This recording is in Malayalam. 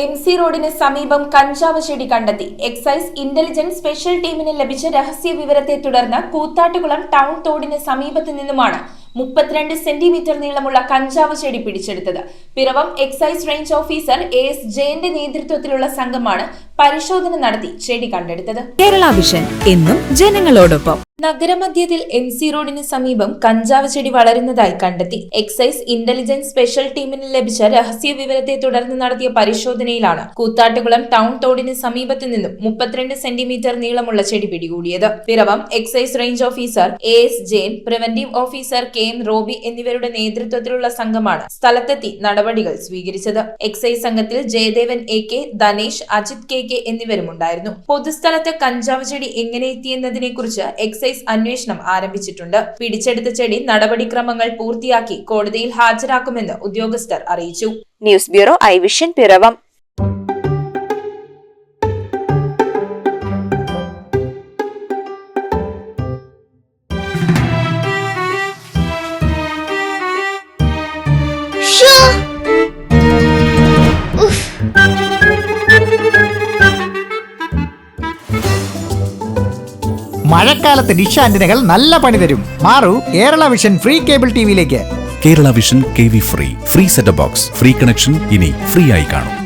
എം സി റോഡിന് സമീപം കഞ്ചാവ് ചെടി കണ്ടെത്തി. എക്സൈസ് ഇന്റലിജൻസ് സ്പെഷ്യൽ ടീമിന് ലഭിച്ച രഹസ്യ വിവരത്തെ തുടർന്ന് കൂത്താട്ടുകുളം ടൗൺ തോടിന് സമീപത്ത് നിന്നുമാണ് മുപ്പത്തിരണ്ട് സെന്റിമീറ്റർ നീളമുള്ള കഞ്ചാവ് ചെടി പിടിച്ചെടുത്തത്. Piravom excise range officer A S ജയന്റെ നേതൃത്വത്തിലുള്ള സംഘമാണ് പരിശോധന നടത്തി ചെടി കണ്ടെടുത്തത്. കേരള വിഷൻ എന്നും ജനങ്ങളോടൊപ്പം. നഗരമധ്യത്തിൽ എം സി റോഡിന് സമീപം കഞ്ചാവ് ചെടി വളരുന്നതായി കണ്ടെത്തി. എക്സൈസ് ഇന്റലിജൻസ് സ്പെഷ്യൽ ടീമിന് ലഭിച്ച രഹസ്യ വിവരത്തെ തുടർന്ന് നടത്തിയ പരിശോധനയിലാണ് കൂത്താട്ടുകുളം ടൗൺ തോടിന് സമീപത്തു നിന്നും മുപ്പത്തിരണ്ട് സെന്റിമീറ്റർ നീളമുള്ള ചെടി പിടികൂടിയത്. Piravom excise range officer A S Jain preventive officer K M Roby എന്നിവരുടെ നേതൃത്വത്തിലുള്ള സംഘമാണ് സ്ഥലത്തെത്തി നടപടികൾ സ്വീകരിച്ചത്. എക്സൈസ് സംഘത്തിൽ Jayadevan A K Dhanesh Ajith K K എന്നിവരും ഉണ്ടായിരുന്നു പൊതുസ്ഥലത്ത് കഞ്ചാവ് ചെടി എങ്ങനെ എത്തിയെന്നതിനെ കുറിച്ച് എക്സൈസ് അന്വേഷണം ആരംഭിച്ചിട്ടുണ്ട്. പിടിച്ചെടുത്ത ചെടി നടപടിക്രമങ്ങൾ പൂർത്തിയാക്കി കോടതിയിൽ ഹാജരാക്കുമെന്ന് ഉദ്യോഗസ്ഥർ അറിയിച്ചു. News bureau I vision Piravom. മഴക്കാലത്ത് ഡിഷ് ആന്റിനകൾ നല്ല പണി തരും. മാറൂ Kerala vision free cable ടിവിയിലേക്ക് Kerala vision K V free. Free set box free connection ഇനി ഫ്രീ ആയി കാണും.